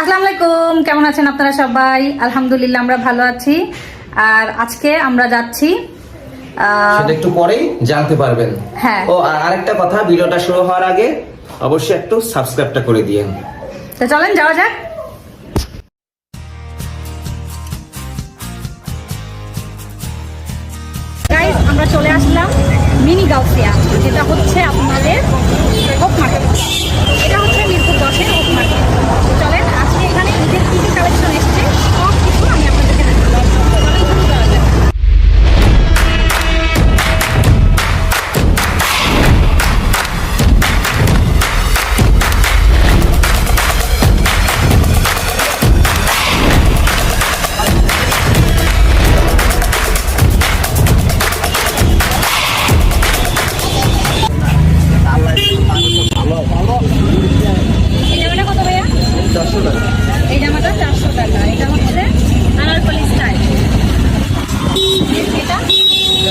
আসসালামু আলাইকুম কেমন আছেন আপনারা সবাই? আলহামদুলিল্লাহ আমরা ভালো আছি। আর আজকে আমরা যাচ্ছি সেটা একটু পরেই জানতে পারবেন। হ্যাঁ। ও আর আরেকটা কথা ভিডিওটা শুরু হওয়ার আগে অবশ্যই একটু সাবস্ক্রাইবটা করে দিয়েন। তো চলেন যাওয়া যাক। আমরা চলে আসলাম মিনি গাউসিয়া যেটা হচ্ছে আপনাদের ওক মার্কেট এটা হচ্ছে মিরপুর দশের ওক মার্কেট চলেন আজকে এখানে ঈদের কি কি কালেকশন এসছে সব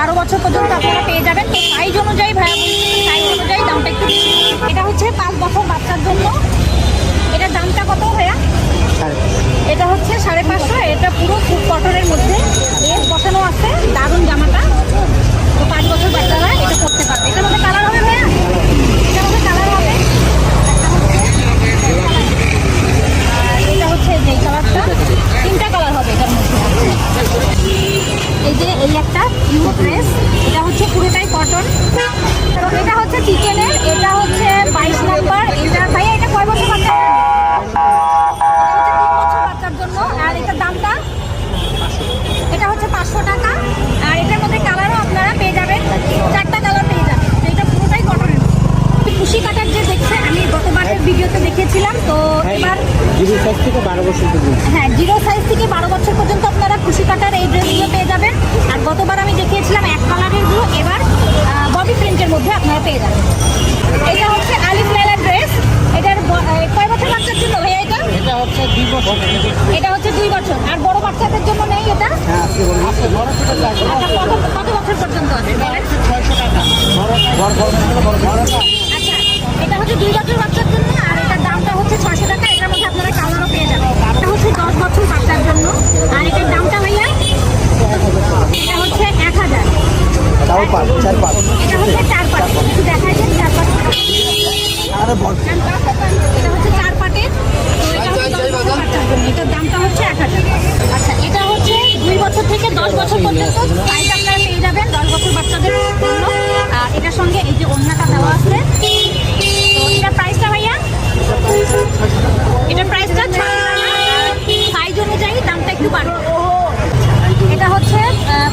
বারো বছর পর্যন্ত আপনারা পেয়ে যাবেন। তো সাইজ অনুযায়ী ভাইয়া সাইজ অনুযায়ী দামটা একটু বেশি। এটা হচ্ছে পাঁচ বছর বাচ্চার জন্য। এটার দামটা কত ভাইয়া? এটা হচ্ছে সাড়ে পাঁচশো। এটা পুরো খুব কটনের মধ্যে। লেস বসানো আছে। দারুণ জামাটা। তো পাঁচ বছর বাচ্চারা এটা করতে পারবে। এটার মধ্যে কালার হবে ভাইয়া? এটার মধ্যে কালার হবে। এটা হচ্ছে যে কালারটা তিনটা কালার হবে এটার মধ্যে। এই যে এই একটা নিউ ড্রেস এটা হচ্ছে পুরোটাই কটন এটা হচ্ছে চিকেনের এটা হচ্ছে বাইশ নাম্বার। এটা ভাইয়া এটা কয় বছর বাচ্চা বাচ্চার জন্য আর এটার দামটা? এটা হচ্ছে পাঁচশো টাকা। আর এটার মধ্যে কালারও আপনারা পেয়ে যাবেন। চারটা কালার পেয়ে যাবেন। এটা পুরোটাই কটনের খুশি কাটার যে দেখছে আমি গতবারের ভিডিওতে দেখিয়েছিলাম তো এবার জিরো সাইজ থেকে বারো বছর পর্যন্ত হ্যাঁ জিরো সাইজ থেকে বারো বছর পর্যন্ত আপনারা খুশি কাটার এই ড্রেসগুলো পেয়ে যাবেন আর গতবার আমি দেখিয়েছিলাম এক কালারেরগুলো এবার বডি প্রিন্টের মধ্যে আপনারা পেয়ে যাবেন এটা হচ্ছে আলিফ লাইলার ড্রেস এটার কয় বছর বাচ্চার জন্য ভাইয়া এটা এটা হচ্ছে দুই বছর এটা হচ্ছে দুই বছর আর বড় বাচ্চাদের জন্য নেই এটা হ্যাঁ আচ্ছা কত বছর পর্যন্ত আছে ছয়শো টাকা বড় বড় বড় বড়টা আচ্ছা এটা হচ্ছে দুই বছর বাচ্চার জন্য আর এটার দামটা হচ্ছে ছয়শো টাকা এটার মধ্যে আপনারা কালারও পেয়ে যাবেন দশ বছর বাচ্চার জন্য। আর এটার দামটা ভাইয়া? এটা হচ্ছে এক হাজার। এটা হচ্ছে চার পাট দেন চার পাট এটা হচ্ছে চার পাটের তো এটা হচ্ছে দশ বছর বাচ্চার জন্য। এটার দামটা হচ্ছে এক হাজার। আচ্ছা এটা হচ্ছে দুই বছর থেকে দশ বছর পর্যন্ত সাইজ আপনারা পেয়ে যাবেন দশ বছর বাচ্চাদের জন্য। আর এটার সঙ্গে এই যে অন্যটা দেওয়া আছে। তো এটার প্রাইসটা ভাইয়া? এটার প্রাইসটা অনুযায়ী দামটা একটু বাড়বে এটা হচ্ছে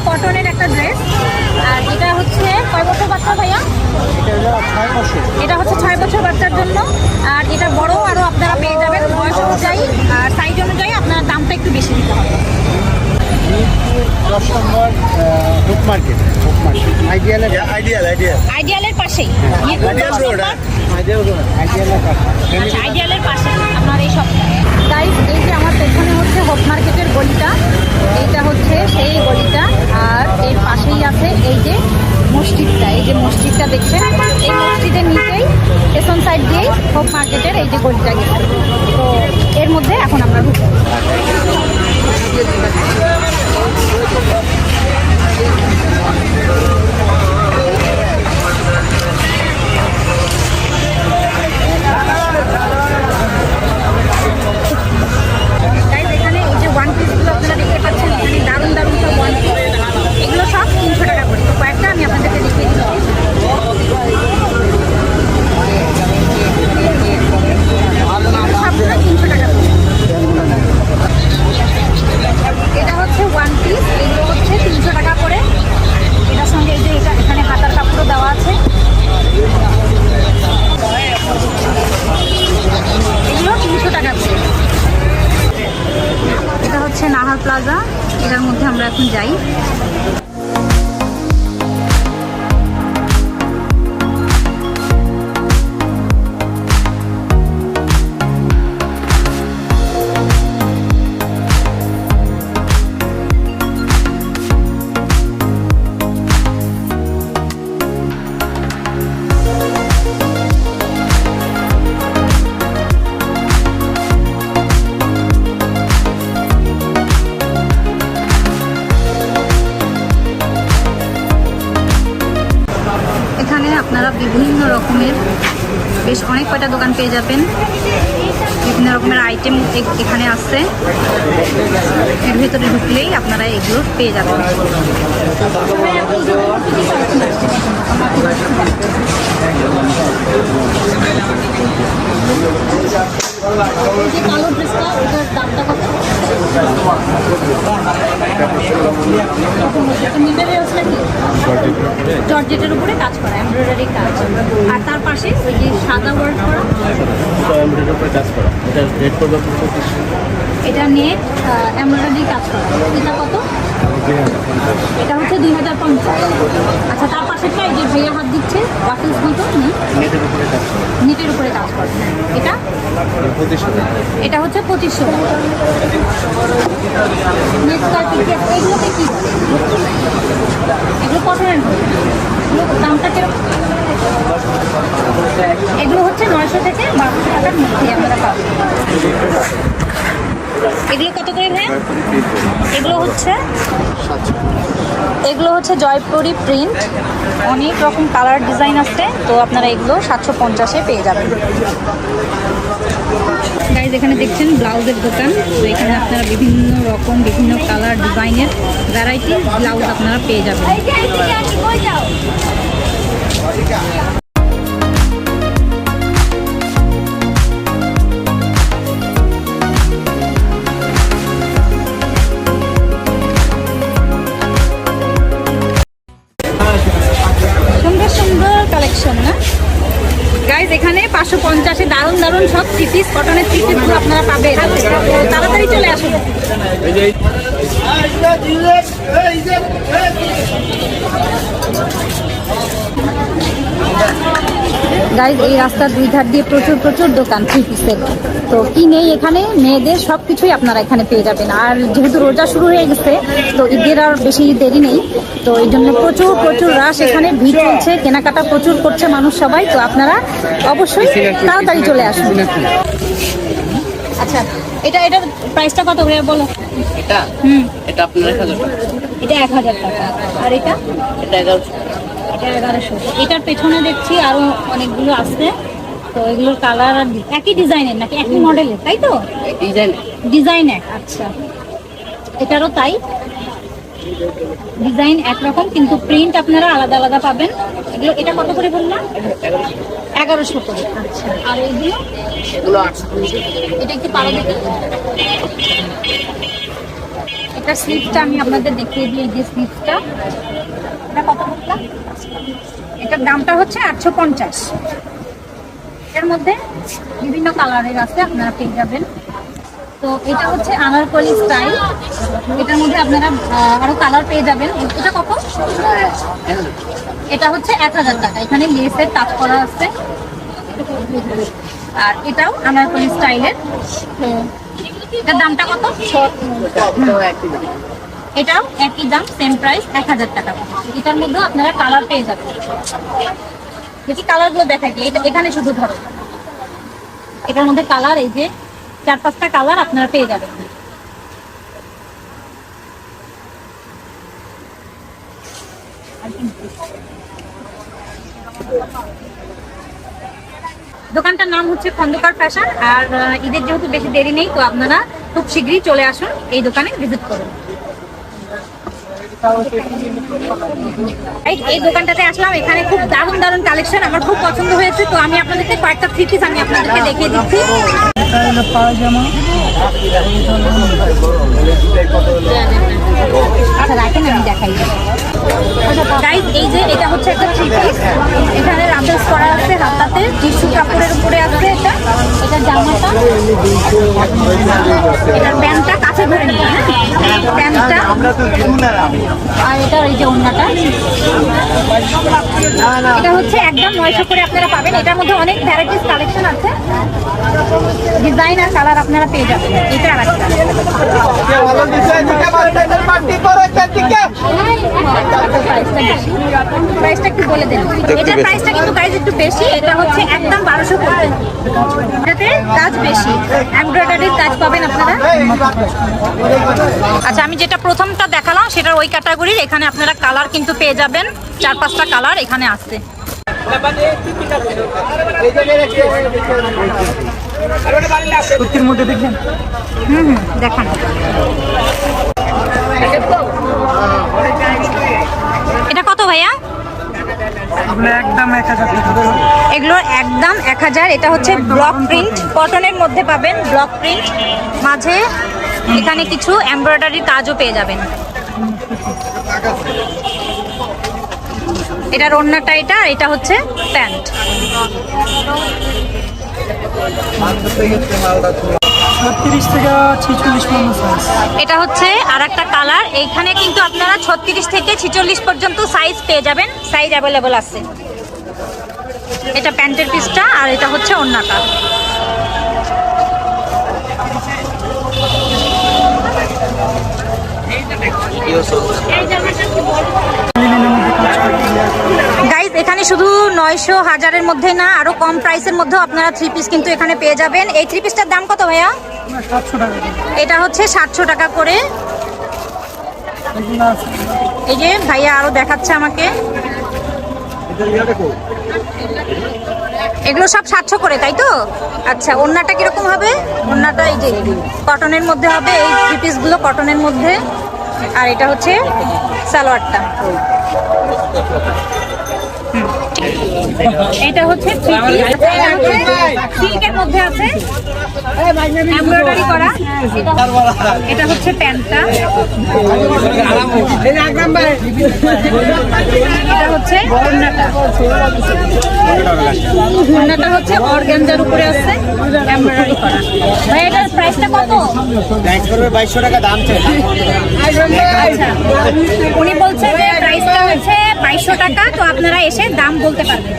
কটনের একটা ড্রেস আর এটা হচ্ছে কয় বছর বাচ্চা ভাইয়া? এটা হচ্ছে ছয় বছর বাচ্চার জন্য আর এটা বড় আরও আপনারা পেয়ে যাবেন বয়স অনুযায়ী আর সাইজ অনুযায়ী আপনার দামটা একটু বেশি দিতে হবে। দশ নম্বর book market book market ideal ideal ideal আইডিয়ালের পাশেই ideal road ideal road ideal আইডিয়ালের পাশে আপনার এই সব গাইস এই যে আমার পেছনে হচ্ছে হোপ মার্কেটের গলিটা, এইটা হচ্ছে সেই গলিটা, আর এর পাশেই আছে এই যে মসজিদটা, এই যে মসজিদটা দেখছেন? এই মসজিদের নিচেই, পেছন সাইড দিয়েই হোপ মার্কেটের এই যে গলিটা গেছে। তো এর মধ্যে এখন আমরা ঢুকবো। গাইজ প্লাজা এটার মধ্যে আমরা এখন যাই। অনেক কয়টা দোকান পেয়ে যাবেন? বিভিন্ন রকমের আইটেম এখানে আছে। এর ভিতরে ঢুকলেই আপনারা এগুলো পেয়ে যাবেন। দামটা কত? জর্জেটের উপরে কাজ করা এমব্রয়ডারি কাজ। আর তার পাশে ওই যে সাদা ওয়ার্ক করা। এটা নেট এমব্রয়ডারি কাজ করা। এটা কত? এটা হচ্ছে দুই হাজার পঞ্চাশ। আচ্ছা তার পাশেরটা এই যে ভাইয়া হাত দিচ্ছে বাকিস মতো নেটের উপরে কাজ করে। এটা? এটা হচ্ছে পঁচিশশো। এগুলোতে কি? এগুলো কটনের দামটা কীরকম? এগুলো হচ্ছে নয়শো থেকে বারোশো টাকার মধ্যে আপনারা পাবেন। এগুলো কত করে ভাই এগুলো হচ্ছে? এগুলো হচ্ছে জয়পুরি প্রিন্ট অনেক রকম কালার ডিজাইন আছে তো আপনারা এগুলো সাতশো পঞ্চাশে পেয়ে যাবেন। গাইজ এখানে দেখছেন ব্লাউজের দোকান। তো এখানে আপনারা বিভিন্ন রকম বিভিন্ন কালার ডিজাইনের ভ্যারাইটি ব্লাউজ আপনারা পেয়ে যাবেন। পিস কটনের থ্রি পিসগুলো আপনারা পাবেন। তাড়াতাড়ি চলে আসুন। গাইজ এই রাস্তার দুই ধার দিয়ে প্রচুর প্রচুর দোকান থ্রি পিসের তো কি নেই এখানে? মেয়েদের সব কিছুই আপনারা এখানে পেয়ে যাবেন। আর যেহেতু রোজা শুরু হয়ে গেছে তো ঈদের আর বেশি দেরি নেই। তো এই জন্য প্রচুর প্রচুর রাশ এখানে ভিড় চলছে কেনাকাটা প্রচুর করছে মানুষ সবাই। তো আপনারা অবশ্যই তাড়াতাড়ি চলে আসুন। আচ্ছা এটা এটার প্রাইসটা কত করে বলো? এটা? হুম। এটা আপনার এক হাজার টাকা। এটা এক হাজার টাকা। আর এটা? এটা এগারোশো। এটা এগারোশো। এটার পেছনে দেখছি আরও অনেকগুলো আছে। তো এগুলোর কালার আর একই ডিজাইনের নাকি একই মডেলের তাই তো? ডিজাইন ডিজাইন এক আচ্ছা। এটারও তাই ডিজাইন একরকম কিন্তু প্রিন্ট আপনারা আলাদা আলাদা পাবেন। এগুলো এটা কত করে বললাম এগারোশো করে। আচ্ছা আর এইগুলো? এটা একটু পারো দেখি এটা স্লিপটা আমি আপনাদের দেখিয়ে দিই এই যে স্লিপটা এটা কত বললাম এটার দামটা হচ্ছে আটশো পঞ্চাশ। এর মধ্যে বিভিন্ন কালারের আছে আপনারা পেয়ে যাবেন। তো এটা হচ্ছে আনারকলি স্টাইল। এটার মধ্যে আপনারা আরও কালার পেয়ে যাবেন। এটা কত এটা হচ্ছে এক হাজার টাকা। এখানে লেসের কাজ করা আছে। আর এটাও আনারকলি স্টাইলের। এটার দামটা কত? এটাও একই দাম সেম প্রাইস এক হাজার টাকা। এটার মধ্যেও আপনারা কালার পেয়ে যাবেন। দেখি কালারগুলো দিই এটা এখানে শুধু ধরো। এটার মধ্যে কালার, এই যে চার, পাঁচটা কালার আপনারা পেয়ে যাবেন। দোকানটার নাম হচ্ছে খন্দকার ফ্যাশন আর ঈদের যেহেতু বেশি দেরি নেই, তো আপনারা খুব শীঘ্রই চলে আসুন, এই দোকানে ভিজিট করুন। এই- দোকানটাতে আসলাম, এখানে খুব দারুণ দারুণ কালেকশন আমার খুব পছন্দ হয়েছে, তো আমি আপনাদেরকে কয়েকটা থ্রি পিস আমি আপনাদেরকে দেখিয়ে দিচ্ছি। আচ্ছা রাখেন, আমি দেখাই। গাইজ এই যে এটা হচ্ছে একটা থ্রি এখানে রাফেলস করা আছে হাতাতে টিস্যু কাপড়ের উপরে আছে এটা। এটা জামাটা। এটার প্যান্টটা কাছে ধরে নিয়ে হ্যাঁ? প্যান্টটা? আর এটা এই যে এটা হচ্ছে একদম নয়শো করে আপনারা পাবেন। এটার মধ্যে অনেক ভ্যারাইটিস কালেকশন আছে। ডিজাইন আর কালার আপনারা পেয়ে যাবেন। এটা আর প্রাইসটা একটু বলে দেন। এটার প্রাইসটা কিন্তু প্রাইস একটু বেশি। এটা হচ্ছে একদম বারোশো এটাতে কাজ বেশি। এমব্রয়ডারির কাজ পাবেন আপনারা। আচ্ছা আমি যেটা প্রথমটা দেখালাম সেটার ওই ক্যাটাগরির এখানে আপনারা কালার কিন্তু পেয়ে যাবেন। চার পাঁচটা কালার এখানে আছে। কুর্তির মধ্যে হুম দেখান। এটা কত ভাইয়া? এগুলোর একদম এক হাজার এটা হচ্ছে ব্লক প্রিন্ট কটনের মধ্যে পাবেন ব্লক প্রিন্ট মাঝে এখানে কিছু এমব্রয়ডারির কাজও পেয়ে যাবেন। এটার অন্যটা এটা এটা হচ্ছে প্যান্ট। এটা হচ্ছে আর একটা কালার। এইখানে কিন্তু আপনারা ছত্রিশ থেকে ছিচল্লিশ পর্যন্ত সাইজ পেয়ে যাবেন। সাইজ অ্যাভেলেবল আছে। এটা প্যান্টের পিসটা আর এটা হচ্ছে অন্যটা মধ্যে এখানে শুধু নয়শো হাজারের মধ্যে না, আরও কম প্রাইসের মধ্যেও আপনারা থ্রি পিস কিন্তু এখানে পেয়ে যাবেন। এই থ্রি পিসটার দাম কত ভাইয়া? এটা হচ্ছে সাতশো টাকা করে। এই যে ভাইয়া আরও দেখাচ্ছে আমাকে। এগুলো সব সাতশো করে, তাই তো? আচ্ছা ওড়নাটা কীরকম হবে? ওড়নাটা এই যে কটনের মধ্যে হবে, এই থ্রি পিসগুলো কটনের মধ্যে। আর এটা হচ্ছে সালোয়ারটা। এটা হচ্ছে মধ্যে আছে। এটা হচ্ছে প্যান্টটা। এটা হচ্ছে ওড়নাটা। হচ্ছে অর্গানজার উপরে আছে, এমব্রয়ডারি করা। ভাই, এটার প্রাইসটা কত? বাইশশো টাকা দাম আচ্ছা উনি বলছেন যে প্রাইসটা হচ্ছে বাইশশো টাকা, তো আপনারা এসে দাম বলতে পারবেন।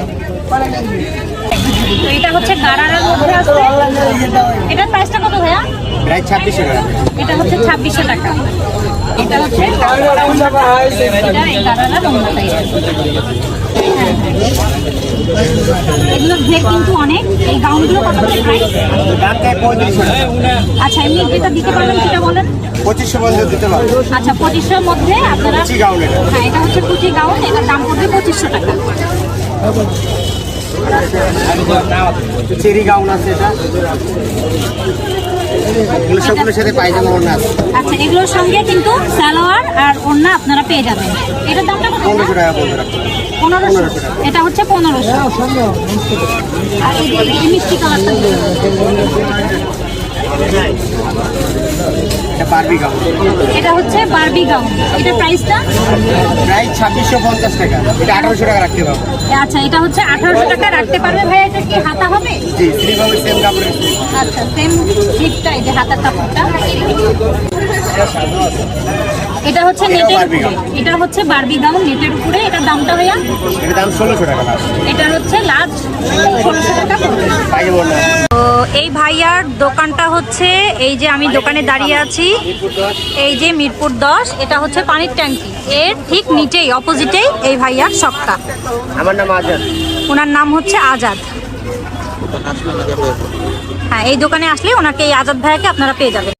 তো এটা হচ্ছে গারারার মধ্যে আছে। এটার প্রাইসটা কত ভাইয়া? প্রাইস ছাব্বিশশো টাকা। এটা হচ্ছে ছাব্বিশশো টাকা। এটা হচ্ছে এগুলোর ভেক কিন্তু অনেক এই গাউনগুলো কত করে প্রাইস আচ্ছা এমনি যেটা দিতে পারবেন সেটা বলেন। পঁচিশশো পর্যন্ত দিতে পারব। আচ্ছা পঁচিশশোর মধ্যে আপনারা। হ্যাঁ এটা হচ্ছে কুচি গাউন এটার দাম পড়বে পঁচিশশো টাকা। চেরি গাউন আছে এটা। এগুলো সবগুলোর সাথে পায়জামা ওড়না আছে। আচ্ছা এগুলোর সঙ্গে কিন্তু সালোয়ার আর ওড়না আপনারা পেয়ে যাবেন। এটার দামটা কত? পনেরোশো টাকা পনেরোশো। এটা হচ্ছে পনেরোশো। আর এই মিষ্টি কালারটা এটা হচ্ছে বারবি গাউন এটা প্রাইসটা প্রাইস ছাব্বিশশো পঞ্চাশ টাকা। এটা আঠারোশো টাকা রাখতে পারব আচ্ছা এটা হচ্ছে আঠারোশো টাকা রাখতে পারবে ভাই এটা কি হাতা হবে? জি স্লিপ হবে সেম কাপড়ের আচ্ছা সেম স্লিপটা এই যে হাতার কাপড়টা। এটা হচ্ছে নেটের উপরে। এটা হচ্ছে বারবি গাউন নেটের উপরে। এটার দামটা ভাইয়া? এটার দাম ষোলোশো টাকা এটা হচ্ছে লাস্ট ষোলোশো টাকা। তো এই ভাইয়ার দোকানটা হচ্ছে এই যে আমি দোকানে দাঁড়িয়ে আছি এই যে মিরপুর দশ এটা হচ্ছে পানির ট্যাঙ্কি। এর ঠিক নিচেই অপোজিটেই এই ভাইয়ার শপটা আমার নাম আজাদ। ওনার নাম হচ্ছে আজাদ। হ্যাঁ এই দোকানে আসলে ওনাকে এই আজাদ ভাইয়াকে আপনারা পেয়ে যাবেন।